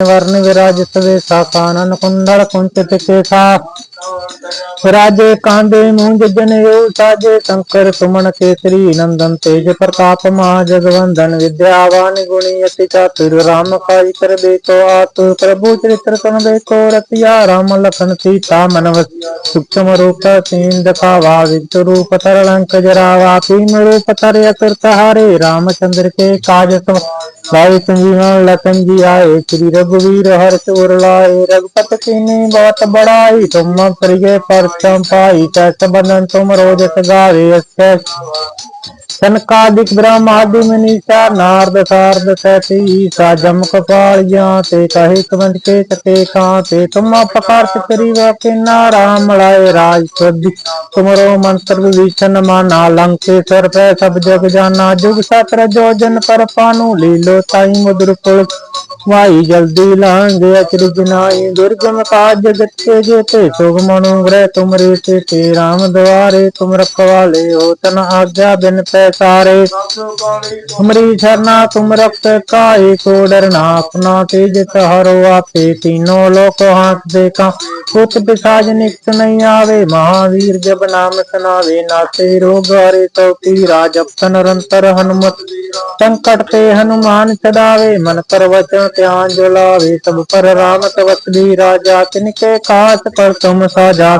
वर्ण विराजित वेशा कानन कुंडल कुंचित केसा राजे कांदे मूंज जनेऊ साजे शंकर सुमन केसरी नंदन तेज प्रताप महाजगवंदन विद्यावान गुणी अति चातुर राम काज कर बेको आतुर प्रभु चरित्र तन बेको रतिया, राम लखन सीता मनवस सूक्ष्म रूप तीन दखावा विद्य रूप तरलंक जरावा, तीन रूप तर कृत हारे, रामचंद्र के काज भाई संजीवन लखन जी आए श्री रघुवीर हर्ष उर लाए रघुपत कीनी बहुत बड़ाई तुम प्रिय पर पाई कैस बंधन तुम ਸਨਕਾਦਿਕ ਬ੍ਰਹਮਾਦਿ ਮਨੀਸ਼ਾ, ਨਾਰਦ ਸਾਰਦ ਸੈਤੀ ਸਾ ਜਮ ਕਪਾਲ ਤੇ ਕਹੇ ਕਵੰਦ ਕੇ ਤਕੇ ਕਾਂ ਤੇ ਤੁਮ ਅਪਕਾਰਤ ਕਰੀ ਵੈ ਕੇ ਨਾਰਾਮ ਲਾਏ ਰਾਜ ਸਦੀ ਤੁਮਰੋ ਮੰਤਰ ਵਿਭੀਸ਼ਣ ਮਾਨਾ ਲੰਕੇਸ਼ਰ ਪੈ ਸਭ ਜਗ ਜਾਨਾ। ਜੁਗ ਸਤਰ ਜੋ ਪਰ ਪਾਨੂ ਲੀਲੋ ਤਾਈ ਮੁਦਰ ਪੁਲ वाई जल्दी लांगे अचरज नाई दुर्गम काज जगत के जेते शुभ मनुग्रह तुम रे ते राम द्वारे तुम रखवाले हो तन आज्ञा बिन पैसारे तुमरी शरणा तुम रक्त काहे को डरना अपना तेज हरो आपे तीनों लोक हाथ देखा पुत पिशाच निकट नहीं आवे महावीर जब नाम सुनावे नाते रोग हरे तो पीरा जब तन रंतर हनुमत संकट ते हनुमान सदावे मन पर वचन ध्यान जो लावे सब पर राम तवस राजा, तिनके खास पर तुम साजा।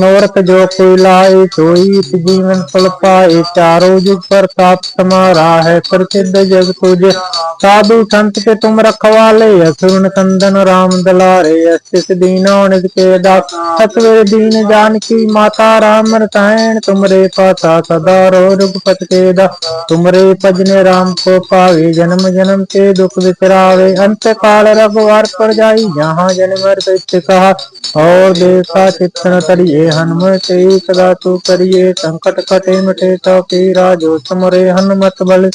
नौरत जो कोई लाए सोई जीवन फल पाए। चारों जुग पर ताप समारा है, प्रसिद्ध जग तुझ। साधु संत के तुम रखवाले असुरन कंदन राम दलारे। अस्तिस दीनो निज के दास सतवे दीन जानकी माता राम रसायन तुमरे पासा सदा रो रघुपत के दा। तुमरे भजने राम को पावे, जन्म जन्म के दुख विसरावे अंत काल रघुवर पर जाई जहाँ जन्म मृत्यु कहा और देखा चित्तन करिए हनुमत, सदा तू करिए संकट कटे मिटे तो पीरा जो तुमरे हनुमत बल।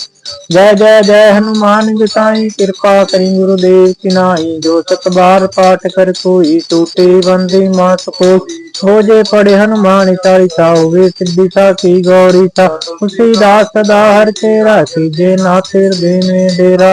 जय जय जय हनुमान गोसाई कृपा करी गुरुदेव की नाई जो सत बार पाठ कर कोई टूटे बंदी मास को भोजे पड़े हनुमान चालीसा होवे सिद्धि था की गौरी था उसी दास सदा हर तेरा कीजे नाथ हृदय में डेरा।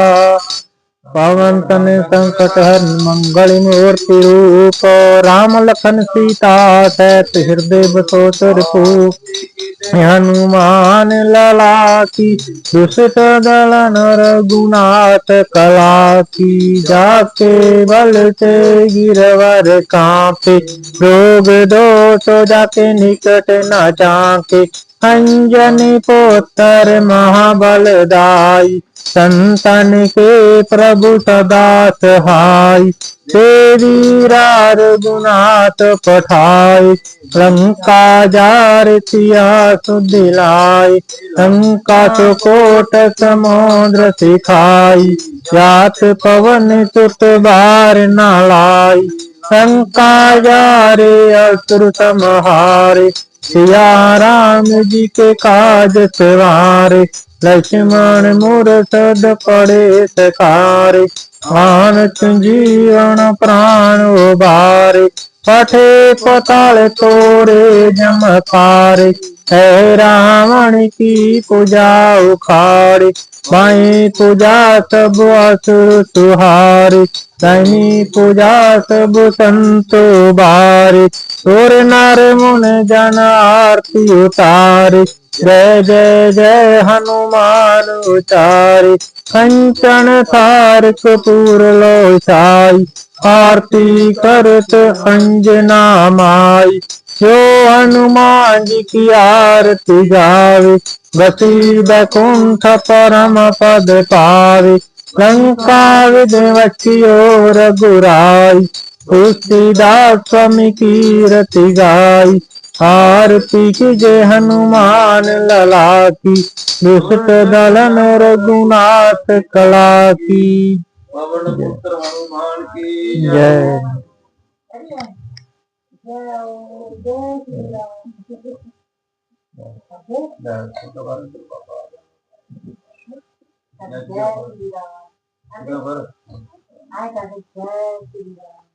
पवन तन संकट हर मंगल मूर्ति रूप राम लखन सीता सैत हृदय बसो तरपूप हनुमान लला की दुष्ट दल नर गुनाथ कला की, जाके बल से गिरवर कांपे। रोग दोष जाके निकट न जाके अंजनी पुत्र महाबलदाई संतन के प्रभु सदा सहाय तेरी रार गुनाथ पठाए लंका जार सिया सुदिलाय लंका सुकोट समुद्र सिखाई जात पवन तुत बार नालाई लंका जारे असुर समहारे सिया राम जी के काज सवारे, लक्ष्मण मूर्तद पड़े सखारे मानस जीवन प्राण उबारे, पठे पताल तोरे जमकारे है रावण की पूजा उखाड़े बाई पूजा सब असुर सुहारे। दाई पूजा सब संतो बारे सुर नर मुन जन आरती उतारे। जय जय जय हनुमान उचारे। कंचन थार कपूर लो साई आरती करत अंजना माई। जो हनुमान जी की आरती गावे। गति बैकुंठ परम पद पावे। लंका विदवचियो रघुराई तुलसीदास स्वामी की रति गाई आरती की जय हनुमान लला की दुष्ट दलन रघुनाथ कला की पवन पुत्र हनुमान की जय। जय।